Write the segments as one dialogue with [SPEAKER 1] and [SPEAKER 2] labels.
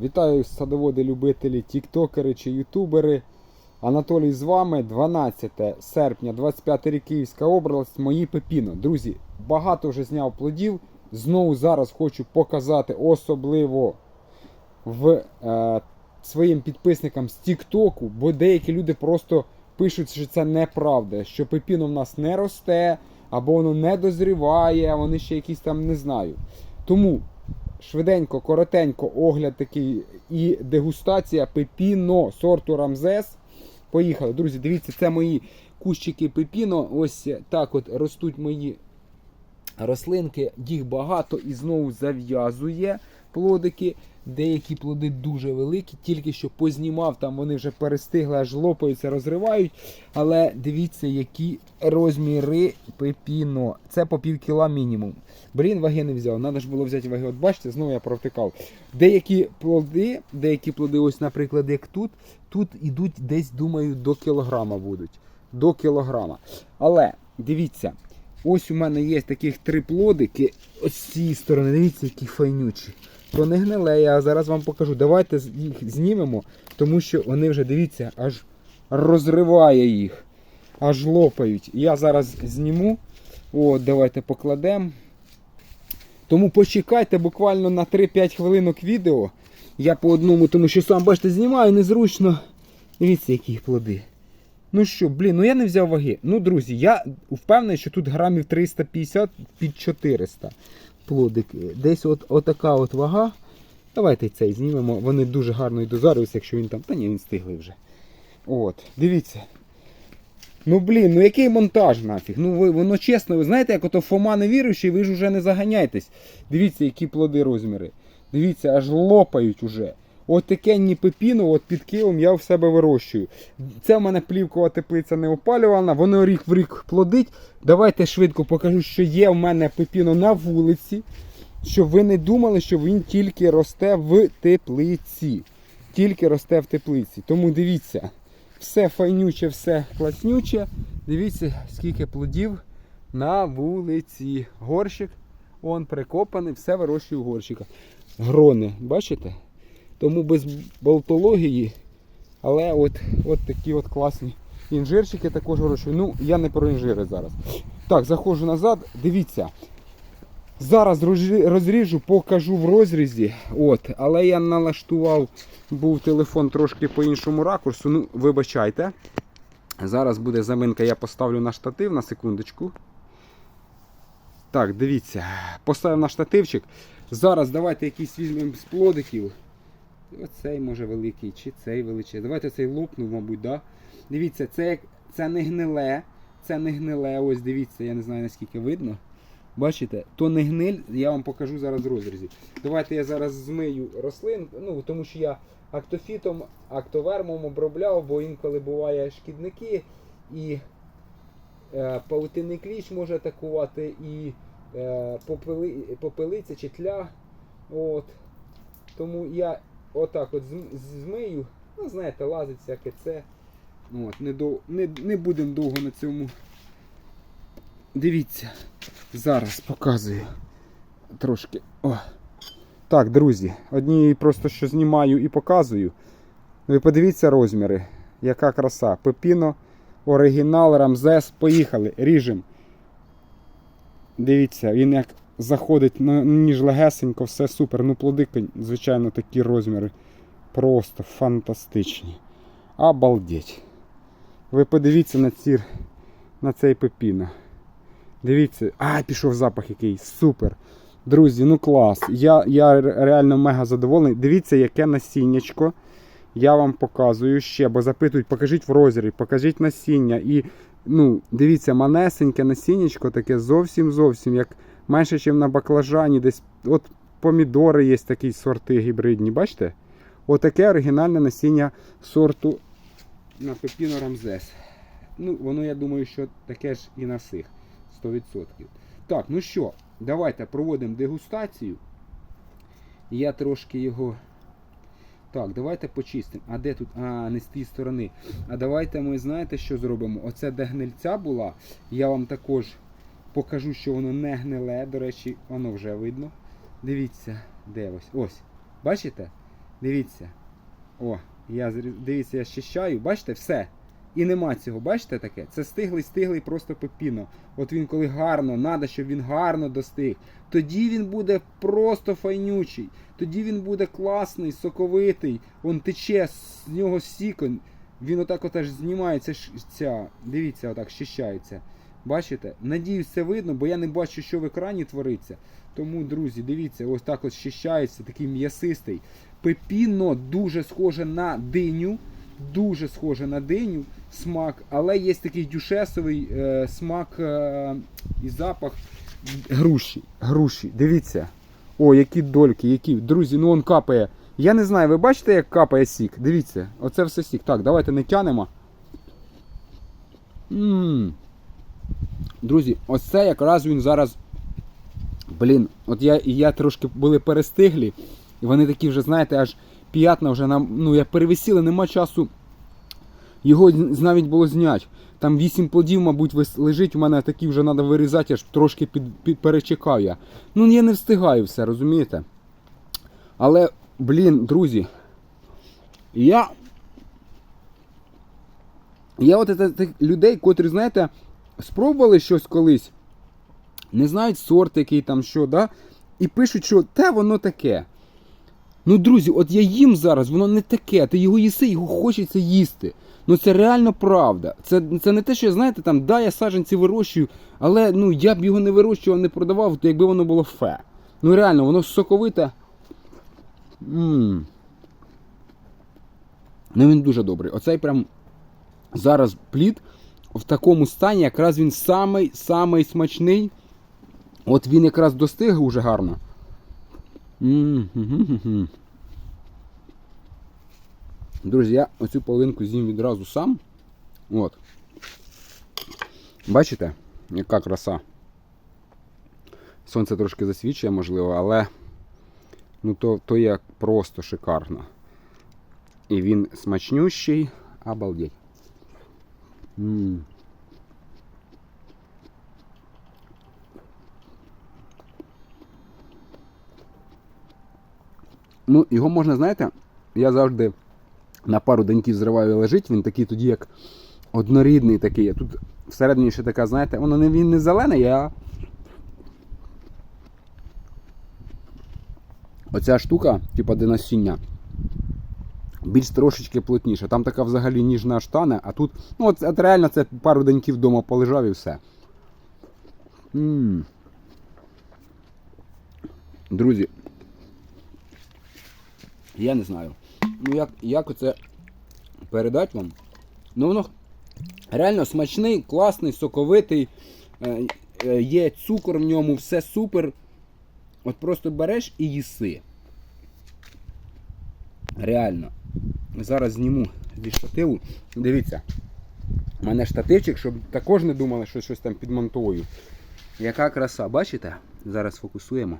[SPEAKER 1] Вітаю садоводи, любителі, тіктокери чи ютубери. Анатолій з вами 12 серпня, 25 рік Київська область, мої пепіно. Друзі, багато вже зняв плодів. Знову зараз хочу показати особливо в е, своїм підписникам з Тіктоку, бо деякі люди просто пишуть, що це неправда, що пепіно в нас не росте, або воно не дозріває, вони ще якісь там не знаю. Тому швиденько, коротенько огляд такий і дегустація пепіно сорту Рамзес. Поїхали. Друзі, дивіться, це мої кущики пепіно. Ось так от ростуть мої рослинки. Їх багато і знову зав'язує плодики. Деякі плоди дуже великі, тільки що познімав, там вони вже перестигли, аж лопаються, розривають. Але дивіться, які розміри пепіно. Це по пів кіла мінімум. Блін, ваги не взяв. Надо ж було взяти ваги. От бачите, знову я провтикав. Деякі плоди, деякі плоди, ось, наприклад, як тут, тут ідуть десь, думаю, до кілограма будуть. До кілограма. Але дивіться, ось у мене є таких три плодики. Ось з цієї сторони, дивіться, які файнючі. То не гниле, я зараз вам покажу. Давайте їх знімемо, тому що вони вже, дивіться, аж розриває їх, аж лопають. Я зараз зніму. От, давайте покладемо. Тому почекайте буквально на 3-5 хвилинок відео. Я по одному, тому що сам, бачите, знімаю незручно. Дивіться, які плоди. Ну що, блін, ну я не взяв ваги. Ну, друзі, я впевнений, що тут грамів 350 під 400 плодик. Десь от, отака от вага. Давайте цей знімемо. Вони дуже гарно і зараз, якщо він там. Та ні, він стиглий вже. От, дивіться. Ну блін, ну який монтаж нафіг? Ну ви, воно чесно, ви знаєте, як ото Фома невіруючий, ви ж уже не заганяйтесь. Дивіться, які плоди розміри. Дивіться, аж лопають уже. От таке пепіно, от під Києвом я в себе вирощую. Це в мене плівкова теплиця не опалювана, воно рік в рік плодить. Давайте швидко покажу, що є в мене пепіно на вулиці. Щоб ви не думали, що він тільки росте в теплиці. Тільки росте в теплиці. Тому дивіться, все файнюче, все класнюче. Дивіться, скільки плодів на вулиці. Горщик, он прикопаний, все вирощую в горщиках. Грони, бачите? Тому без болтології, але от, от такі от класні інжирчики також вирощую. Ну, я не про інжири зараз. Так, заходжу назад, дивіться. Зараз розріжу, покажу в розрізі. От, але я налаштував, був телефон трошки по іншому ракурсу. Ну, вибачайте. Зараз буде заминка, я поставлю на штатив на секундочку. Так, дивіться. Поставив на штативчик. Зараз давайте якийсь візьмемо з плодиків. Оцей може великий, чи цей величезний. Давайте цей лопнув, мабуть, да? Дивіться, це, це не гниле. Це не гниле. Ось дивіться, я не знаю наскільки видно. Бачите, то не гниль, я вам покажу зараз в розрізі. Давайте я зараз змию рослин, ну тому що я актофітом, актовермом обробляв, бо інколи буває шкідники і е, паутинний кліщ може атакувати, і е, попели, попелиця чи тля. От. Тому я отак от змию. Ну, знаєте, лазить всяке це. От, не, дов... не, не будемо довго на цьому. Дивіться. Зараз показую. Трошки. О. Так, друзі, одні просто що знімаю і показую. Ви подивіться розміри. Яка краса. Пепіно, оригінал, Рамзес. Поїхали. Ріжем. Дивіться, він як заходить, ну, ніж легесенько, все супер. Ну, плоди, звичайно, такі розміри. Просто фантастичні. Обалдеть. Ви подивіться на ці, на цей пепіно. Дивіться, а, пішов запах який. Супер. Друзі, ну клас. Я, я реально мега задоволений. Дивіться, яке насіннячко. Я вам показую ще, бо запитують, покажіть в розрі, покажіть насіння. І ну, дивіться, манесеньке насіннячко, таке зовсім зовсім, як менше, ніж на баклажані. Десь от помідори є такі сорти гібридні, бачите? Отаке оригінальне насіння сорту на пепіно Рамзес. Ну, воно, я думаю, що таке ж і на сих. 100%. Так, ну що, давайте проводимо дегустацію. Я трошки його. Так, давайте почистимо. А де тут? А, не з тієї сторони. А давайте ми знаєте, що зробимо? Оце де гнильця була. Я вам також покажу, що воно не гниле. До речі, воно вже видно. Дивіться, де ось. Ось. Бачите? Дивіться. О, я дивіться, я щищаю. Бачите, все. І нема цього, бачите таке? Це стиглий, стиглий просто пепіно. От він коли гарно, треба, щоб він гарно достиг. Тоді він буде просто файнючий. Тоді він буде класний, соковитий. Он тече з нього сік. он- Він отак от аж знімається. Ця, дивіться, отак щищається. Бачите? Надіюсь, це видно, бо я не бачу, що в екрані твориться. Тому, друзі, дивіться, ось так от щищається, такий м'ясистий. Пепіно дуже схоже на диню. Дуже схоже на диню смак, але є такий дюшесовий е, смак е, і запах груші. груші. Дивіться. О, які дольки, які. Друзі, ну он капає. Я не знаю, ви бачите, як капає сік? Дивіться, оце все сік. Так, давайте не тянемо. Ммм. Друзі, ось це якраз він зараз. Блін, от я і я трошки були перестиглі. І вони такі вже, знаєте, аж п'ятна вже нам. Ну, як перевисіли, нема часу. Його навіть було зняти. Там 8 плодів, мабуть, лежить. У мене такі вже треба вирізати, аж трошки під, під, перечекав я. Ну, я не встигаю все, розумієте? Але, блін, друзі. Я. Я от це- людей, котрі, знаєте, спробували щось колись, не знають сорт, який там що, да? і пишуть, що те воно таке. Ну, друзі, от я їм зараз, воно не таке. Ти його їси, його хочеться їсти. Ну це реально правда. Це, це не те, що знаєте, там, да, я саджанці вирощую, але ну, я б його не вирощував, не продавав, то якби воно було фе. Ну реально, воно соковите. Ммм. Ну він дуже добрий. Оцей прям зараз плід в такому стані, якраз він самий самий смачний. От він якраз достиг уже гарно. Друзі, я оцю половинку з'їм відразу сам. От. Бачите, яка краса. Сонце трошки засвічує, можливо, але ну то, то як просто шикарно. І він смачнющий, обалдеть. М. Ну, його можна, знаєте, я завжди на пару деньків зриваю і лежить, він такий тоді як однорідний такий. Тут всередині ще така, знаєте, воно не він не зелений, а. Оця штука, типа де насіння, більш трошечки плотніша. Там така взагалі ніжна штана, а тут, ну от, от реально це пару деньків вдома полежав і все. м Друзі, я не знаю. Ну як, як оце передати вам? Ну воно реально смачний, класний, соковитий. е, е, Є цукор в ньому, все супер. От просто береш і їси. Реально. Зараз зніму зі штативу. Дивіться. У мене штативчик, щоб також не думали, що щось там підмонтую. Яка краса, бачите? Зараз фокусуємо.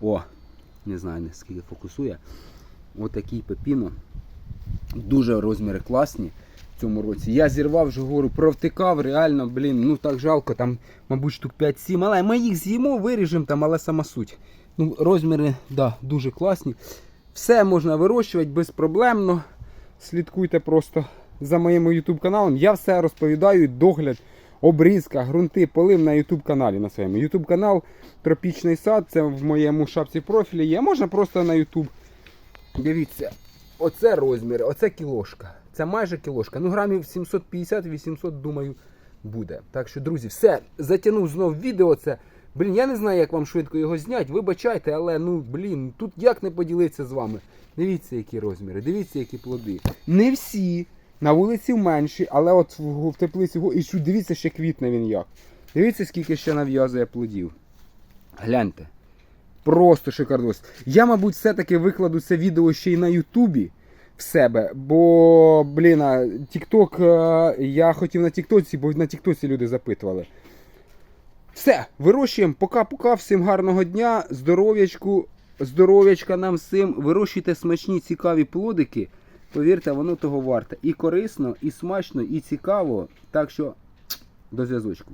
[SPEAKER 1] О, не знаю наскільки фокусує. Отакий пепіно. Дуже розміри класні в цьому році. Я зірвав вже гору, провтикав, реально, блін, ну так жалко, там, мабуть, штук 5-7. Але ми їх з'їмо, виріжемо там, але сама суть. Ну, розміри, да, дуже класні. Все можна вирощувати безпроблемно. Слідкуйте просто за моїм YouTube каналом. Я все розповідаю, догляд, обрізка, ґрунти, полив на YouTube каналі на своєму. YouTube канал Тропічний сад, це в моєму шапці профілі є. Можна просто на YouTube. Дивіться, оце розміри, оце кілошка. Це майже кілошка. Ну, грамів 750-800, думаю, буде. Так що, друзі, все, затягнув знов відео. Це. Блін, я не знаю, як вам швидко його зняти. Вибачайте, але ну, блін, тут як не поділитися з вами. Дивіться, які розміри, дивіться, які плоди. Не всі. На вулиці менші, але от в, теплиці. І що, дивіться, ще квітне він як. Дивіться, скільки ще нав'язує плодів. Гляньте. Просто шикардос. Я, мабуть, все-таки викладу це відео ще й на Ютубі в себе. Бо, блін, Тікток, е, я хотів на Тіктоці, бо на Тіктоці люди запитували. Все, вирощуємо. Пока-пока. Всім гарного дня, здоров'ячку, здоров'ячка нам всім. Вирощуйте смачні, цікаві плодики. Повірте, воно того варте. І корисно, і смачно, і цікаво. Так що до зв'язочку.